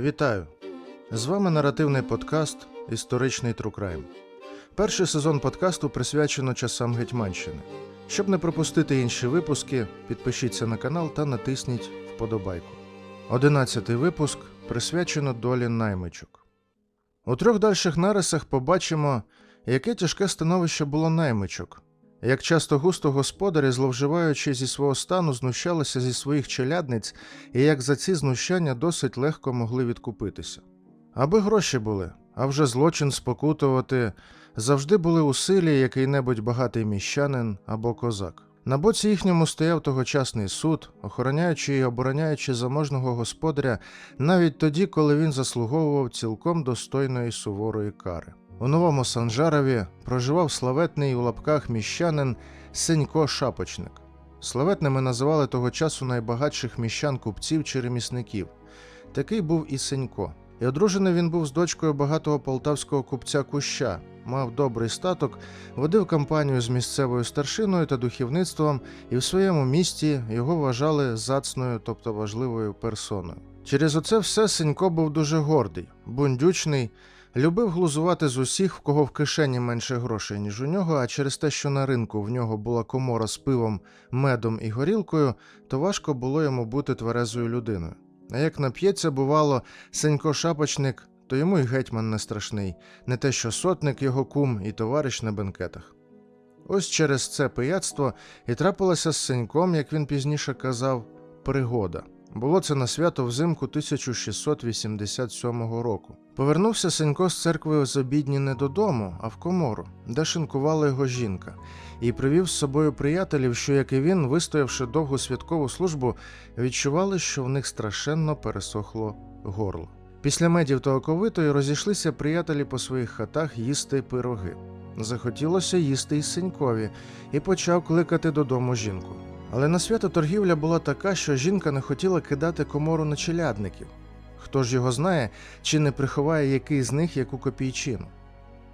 Вітаю! З вами наративний подкаст Історичний Трукрайм. Перший сезон подкасту присвячено часам Гетьманщини. Щоб не пропустити інші випуски, підпишіться на канал та натисніть вподобайку. Одинадцятий випуск присвячено долі наймичок. У трьох дальших нарисах побачимо, яке тяжке становище було наймичок, як часто густо господарі, зловживаючи зі свого стану, знущалися зі своїх челядниць, і як за ці знущання досить легко могли відкупитися. Аби гроші були, а вже злочин спокутувати, завжди були у силі який-небудь багатий міщанин або козак. На боці їхньому стояв тогочасний суд, охороняючи і обороняючи заможного господаря навіть тоді, коли він заслуговував цілком достойної суворої кари. У новому Санжарові проживав славетний у лапках міщанин Сенько Шапочник. Славетними називали того часу найбагатших міщан купців чи ремісників. Такий був і Сенько. І одружений він був з дочкою багатого полтавського купця Куща, мав добрий статок, водив кампанію з місцевою старшиною та духовництвом, і в своєму місті його вважали зацною, тобто важливою персоною. Через оце все Сенько був дуже гордий, бундючний, любив глузувати з усіх, в кого в кишені менше грошей, ніж у нього, а через те, що на ринку в нього була комора з пивом, медом і горілкою, то важко було йому бути тверезою людиною. А як нап'ється, бувало, Сенько Шапочник, то йому й гетьман не страшний, не те, що сотник його кум і товариш на бенкетах. Ось через це пияцтво і трапилося з Сеньком, як він пізніше казав, пригода. Було це на свято взимку 1687 року. Повернувся Сенько з церкви з обідні не додому, а в комору, де шинкувала його жінка, і привів з собою приятелів, що, як і він, вистоявши довгу святкову службу, відчували, що в них страшенно пересохло горло. Після медів та оковитої розійшлися приятелі по своїх хатах їсти пироги. Захотілося їсти й Сенькові, і почав кликати додому жінку. Але на свято торгівля була така, що жінка не хотіла кидати комору на челядників. Хто ж його знає, чи не приховає який з них яку копійчину.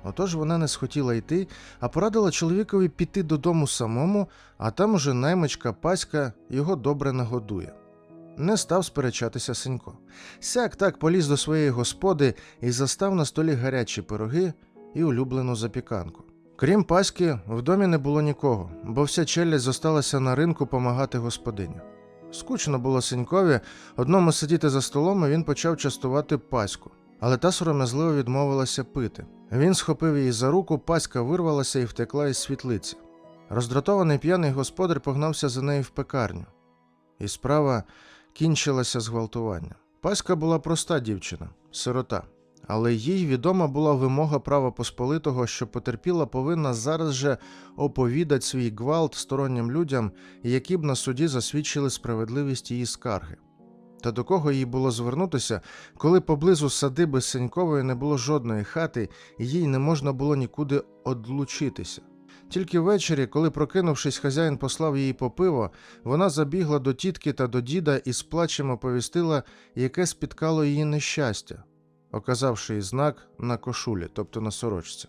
Отож вона не схотіла йти, а порадила чоловікові піти додому самому, а там уже наймичка Паська його добре нагодує. Не став сперечатися Сенько. Сяк так поліз до своєї господи і застав на столі гарячі пироги і улюблену запіканку. Крім Паськи, в домі не було нікого, бо вся челядь зосталася на ринку помагати господині. Скучно було Сенькові, одному сидіти за столом, і він почав частувати Паську, але та сором'язливо відмовилася пити. Він схопив її за руку, Паська вирвалася і втекла із світлиці. Роздратований п'яний господар погнався за нею в пекарню, і справа кінчилася зґвалтуванням. Паська була проста дівчина, сирота, але їй відома була вимога права посполитого, що потерпіла повинна зараз же оповідати свій гвалт стороннім людям, які б на суді засвідчили справедливість її скарги. Та до кого їй було звернутися, коли поблизу садиби Сенькової не було жодної хати, і їй не можна було нікуди одлучитися. Тільки ввечері, коли, прокинувшись, хазяїн послав її по пиво, вона забігла до тітки та до діда і з плачем оповістила, яке спіткало її нещастя, оказавши їй знак на кошулі, тобто на сорочці.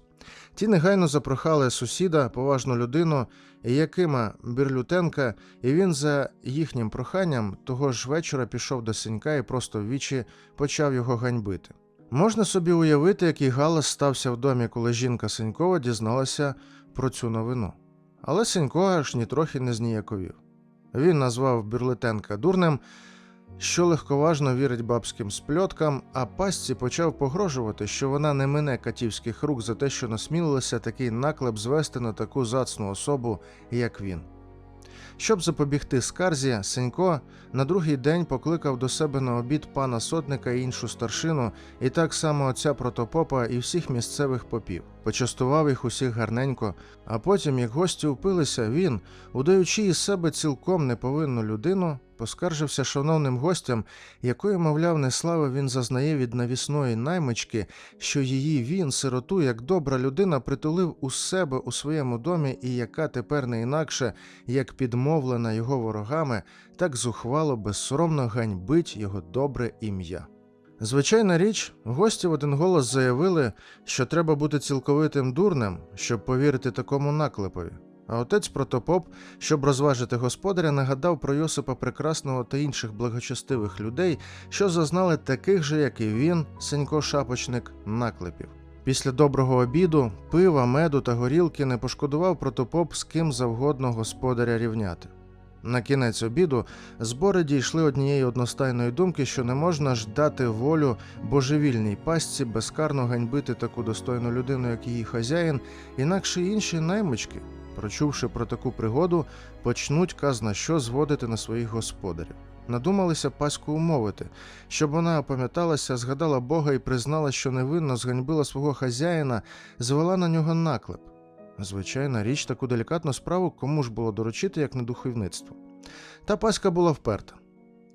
Ті негайно запрохали сусіда, поважну людину, Якима Бірлютенка, і він за їхнім проханням того ж вечора пішов до синька і просто в вічі почав його ганьбити. Можна собі уявити, який галас стався в домі, коли жінка Сенькова дізналася про цю новину. Але Сенько аж нітрохи не зніяковів. Він назвав Бірлютенка дурним, що легковажно вірить бабським спльоткам, а пастці почав погрожувати, що вона не мине катівських рук за те, що насмілилася такий наклеп звести на таку зацну особу, як він. Щоб запобігти скарзі, Сенько на другий день покликав до себе на обід пана сотника і іншу старшину, і так само отця протопопа і всіх місцевих попів. Почастував їх усіх гарненько, а потім, як гості упилися, він, удаючи із себе цілком неповинну людину, поскаржився шановним гостям, якої, мовляв, неслави він зазнає від навісної наймички, що її він, сироту, як добра людина, притулив у себе у своєму домі, і яка тепер не інакше, як підмовлена його ворогами, так зухвало безсоромно ганьбить його добре ім'я. Звичайна річ, гості в один голос заявили, що треба бути цілковитим дурнем, щоб повірити такому наклепові. А отець протопоп, щоб розважити господаря, нагадав про Йосипа Прекрасного та інших благочестивих людей, що зазнали таких же, як і він, Сенько Шапочник, наклепів. Після доброго обіду, пива, меду та горілки не пошкодував протопоп з ким завгодно господаря рівняти. На кінець обіду збори дійшли однієї одностайної думки, що не можна ж дати волю божевільній пастці безкарно ганьбити таку достойну людину, як її хазяїн, інакше інші наймички, прочувши про таку пригоду, почнуть казна що зводити на своїх господарів. Надумалися паську умовити, щоб вона опам'яталася, згадала Бога і признала, що невинно зганьбила свого хазяїна, звела на нього наклеп. Звичайна річ, таку делікатну справу кому ж було доручити, як не духовництво. Та паська була вперта.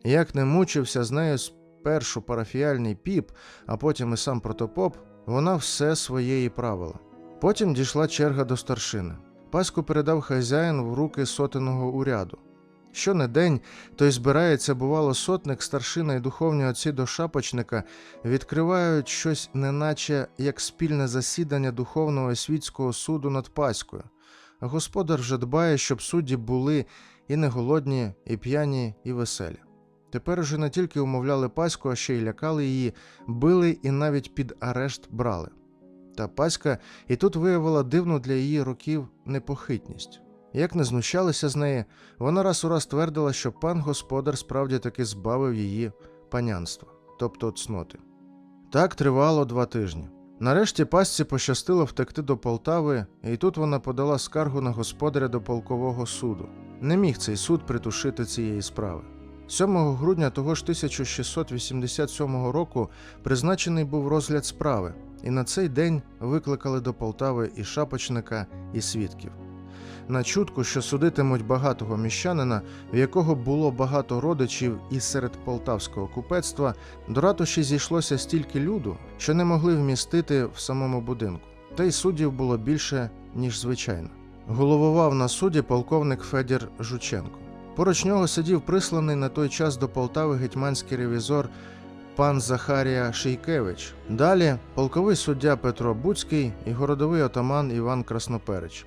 Як не мучився з нею спершу парафіяльний піп, а потім і сам протопоп, вона все своєї правила. Потім дійшла черга до старшини. Паську передав хазяїн в руки сотеного уряду. Що не день, то й збирається, бувало, сотник, старшина і духовні отці до шапочника відкривають щось, неначе як спільне засідання духовного і світського суду над Паською. Господар вже дбає, щоб судді були і не голодні, і п'яні, і веселі. Тепер уже не тільки умовляли Паську, а ще й лякали її, били і навіть під арешт брали. Та Паська і тут виявила дивну для її років непохитність. Як не знущалися з неї, вона раз у раз твердила, що пан господар справді таки збавив її панянства, тобто цноти. Так тривало два тижні. Нарешті пасці пощастило втекти до Полтави, і тут вона подала скаргу на господаря до полкового суду. Не міг цей суд притушити цієї справи. 7 грудня того ж 1687 року призначений був розгляд справи, і на цей день викликали до Полтави і шапочника, і свідків. На чутку, що судитимуть багатого міщанина, в якого було багато родичів і серед полтавського купецтва, до ратуші зійшлося стільки люду, що не могли вмістити в самому будинку. Та й суддів було більше, ніж звичайно. Головував на суді полковник Федір Жученко. Поруч нього сидів присланий на той час до Полтави гетьманський ревізор пан Захарія Шийкевич. Далі полковий суддя Петро Буцький і городовий отаман Іван Красноперич.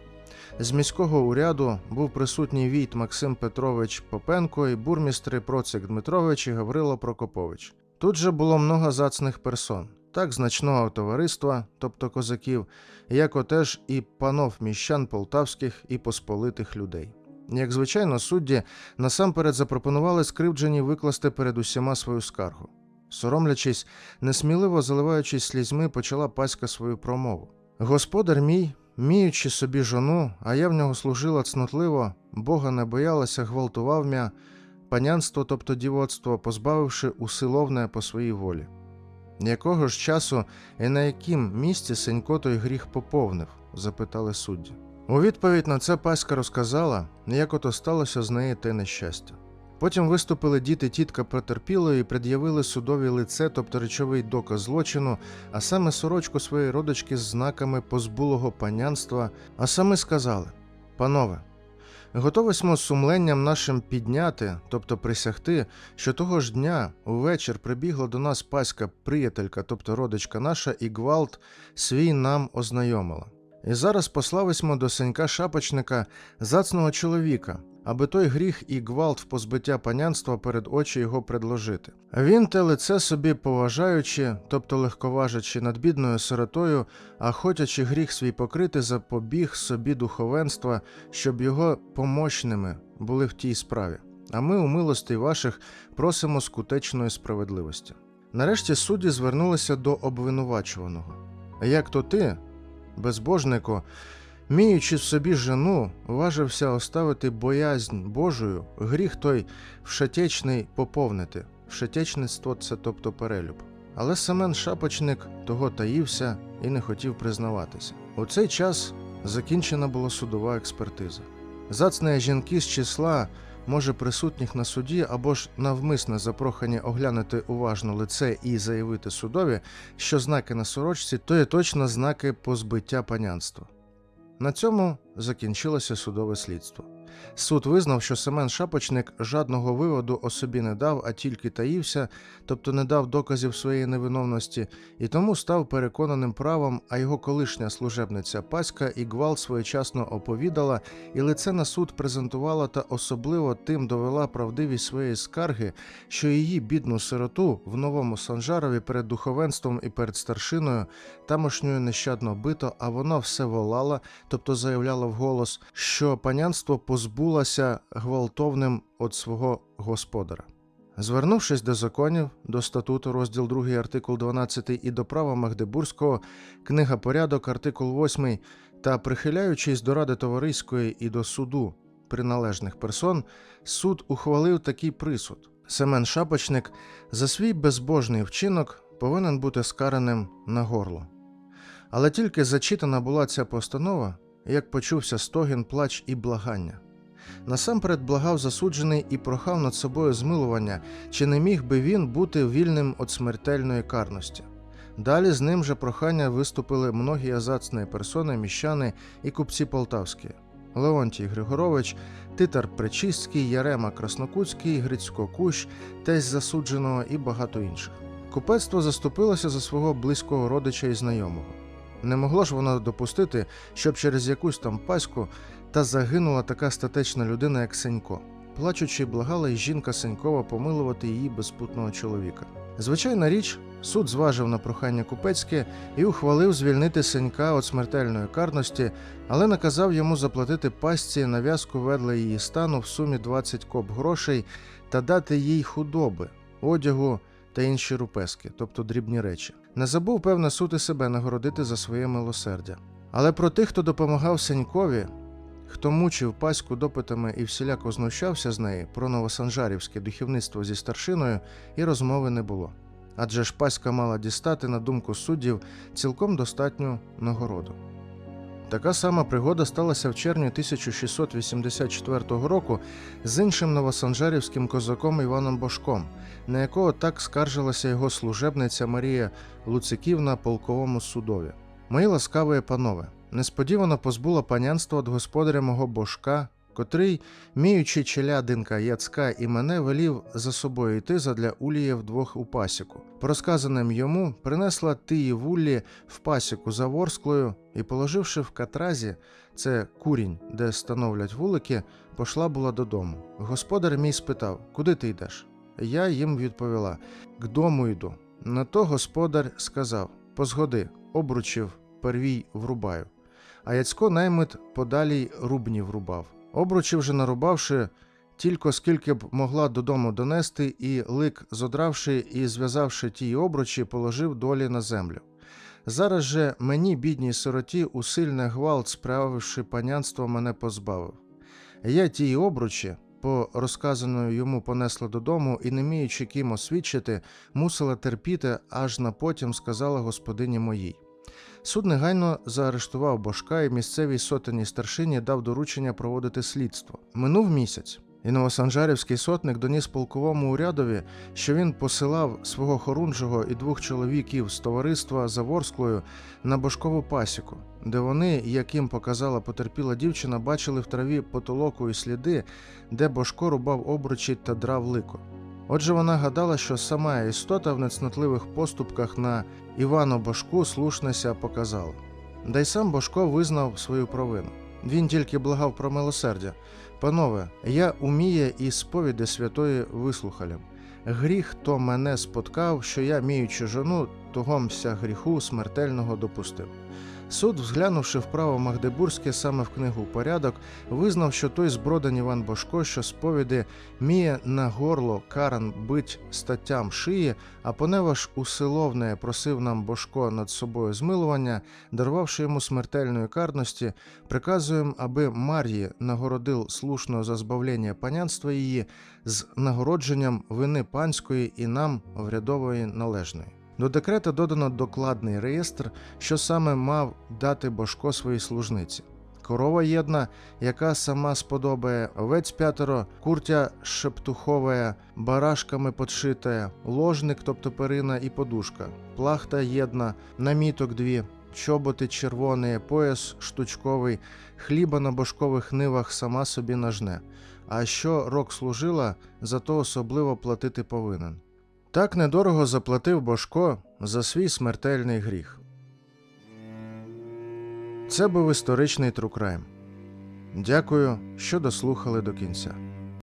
З міського уряду був присутній війт Максим Петрович Попенко і бурмістри Процик Дмитрович і Гаврило Прокопович. Тут же було много зацних персон, так значного товариства, тобто козаків, як отеж і панов міщан полтавських і посполитих людей. Як звичайно, судді насамперед запропонували скривджені викласти перед усіма свою скаргу. Соромлячись, несміливо заливаючись слізьми, почала паська свою промову. Господар мій, міючи собі жону, а я в нього служила цнотливо, Бога не боялася, гвалтував мя, панянство, тобто дівоцтво, позбавивши усиловне по своїй волі. Якого ж часу і на яким місці Сенько той гріх поповнив? запитали судді. У відповідь на це паська розказала, як ото сталося з неї те нещастя. Потім виступили діти тітка потерпілої і пред'явили судові лице, тобто речовий доказ злочину, а саме сорочку своєї родички з знаками позбулого панянства, а саме сказали: Панове, готові смо з сумленням нашим підняти, тобто присягти, що того ж дня увечір прибігла до нас паська приятелька, тобто родичка наша, і гвалт свій нам ознайомила. І зараз послависьмо до сенька шапочника зацного чоловіка, аби той гріх і гвалт в позбиття панянства перед очі його предложити. Він те лице собі поважаючи, тобто легковажачи над бідною сиротою, а хотячи гріх свій покрити, запобіг собі духовенства, щоб його помощними були в тій справі. А ми у милості ваших просимо скутечної справедливості. Нарешті судді звернулися до обвинувачуваного. Як то ти, безбожнику, міючи в собі жену, важився оставити боязнь Божою, гріх той вшатечний поповнити. Вшатечництво це тобто перелюб. Але Семен Шапочник того таївся і не хотів признаватися. У цей час закінчена була судова експертиза. Зацне жінки з числа, може присутніх на суді або ж навмисне запрохані оглянути уважно лице і заявити судові, що знаки на сорочці то є точно знаки позбиття панянства. На цьому закінчилося судове слідство. Суд визнав, що Семен Шапочник жадного виводу о собі не дав, а тільки таївся, тобто не дав доказів своєї невиновності, і тому став переконаним правом, а його колишня служебниця Паська і гвалт своєчасно оповідала, і лице на суд презентувала та особливо тим довела правдивість своєї скарги, що її бідну сироту в новому Санжарові перед духовенством і перед старшиною тамошньою нещадно бито, а вона все волала, тобто заявляла вголос, що панянство позбулося гвалтовним від свого господаря. Звернувшись до законів, до статуту, розділ 2, артикул 12 і до права Магдебурзького, книга порядок, артикул 8, та прихиляючись до ради товариської і до суду приналежних персон, суд ухвалив такий присуд: Семен Шапочник за свій безбожний вчинок повинен бути скараним на горло. Але тільки зачитана була ця постанова, як почувся стогін, плач і благання. Насамперед благав засуджений і прохав над собою змилування, чи не міг би він бути вільним від смертельної карності. Далі з ним же прохання виступили многі азацні персони, міщани і купці полтавські. Леонтій Григорович, Титар Пречистський, Ярема Краснокутський, Грицько Кущ, тесть засудженого і багато інших. Купецтво заступилося за свого близького родича і знайомого. Не могло ж воно допустити, щоб через якусь там паську та загинула така статечна людина, як Сенько. Плачучи, благала й жінка Сенькова помилувати її безпутного чоловіка. Звичайна річ, суд зважив на прохання купецьке і ухвалив звільнити Сенька від смертельної карності, але наказав йому заплатити пасці нав'язку ведла її стану в сумі 20 коп грошей та дати їй худоби, одягу та інші рупески, тобто дрібні речі. Не забув, певне, суд і себе нагородити за своє милосердя. Але про тих, хто допомагав Сенькові, хто мучив паську допитами і всіляко знущався з неї про новосанжарівське духовництво зі старшиною, і розмови не було. Адже ж паська мала дістати, на думку суддів, цілком достатню нагороду. Така сама пригода сталася в червні 1684 року з іншим новосанжарівським козаком Іваном Бошком, на якого так скаржилася його служебниця Марія Луциківна полковому судові. Мої ласкаві панове, несподівано позбула панянства від господаря мого бошка, котрий, міючи челядинка Яцка і мене, велів за собою йти задля уліє вдвох у пасіку. По йому, принесла тиї вуллі в пасіку за ворсклою і, положивши в катразі, це курінь, де становлять вулики, пошла була додому. Господар мій спитав, куди ти йдеш? Я їм відповіла: К дому йду. На то господар сказав: Позгоди, обручів, первій врубаю. А Яцько наймит подалій рубні врубав. Обручі вже нарубавши, тільки скільки б могла додому донести, і лик, зодравши і зв'язавши ті обручі, положив долі на землю. Зараз же мені, бідній сироті, усильне гвалт, справивши панянство, мене позбавив. Я ті обручі, по розказаною йому понесла додому і, не міючи ким освідчити, мусила терпіти, аж на потім сказала господині моїй. Суд негайно заарештував бошка і місцевій сотеній старшині дав доручення проводити слідство. Минув місяць, і новосанжарівський сотник доніс полковому урядові, що він посилав свого хорунжого і двох чоловіків з товариства Заворсклою на бошкову пасіку, де вони, як їм показала потерпіла дівчина, бачили в траві потолоку і сліди, де бошко рубав обручі та драв лико. Отже, вона гадала, що сама істота в нецнотливих поступках на Івану Бошку слушнеся показала. Да й сам Бошко визнав свою провину. Він тільки благав про милосердя. Панове, я уміє і сповіді святої вислухалям. Гріх то мене споткав, що я, міючи жону, тогомся гріху смертельного допустив. Суд, взглянувши вправо Магдебурзьке саме в книгу порядок, визнав, що той збродан Іван Бошко, що сповіді міє на горло каран бить статтям шиї, а поневаж усиловне просив нам Бошко над собою змилування, дарувавши йому смертельної карності, приказуємо, аби Мар'ї нагородив слушно за збавлення панянства її з нагородженням вини панської і нам врядової належної. До декрета додано докладний реєстр, що саме мав дати Бошко своїй служниці. Корова єдна, яка сама сподобає, овець п'ятеро, куртя шептуховая, барашками подшитая, ложник, тобто перина і подушка, плахта єдна, наміток дві, чоботи червоні, пояс штучковий, хліба на бошкових нивах сама собі нажне. А що рок служила, зато особливо платити повинен. Так недорого заплатив Бошко за свій смертельний гріх. Це був історичний трукрайм. Дякую, що дослухали до кінця.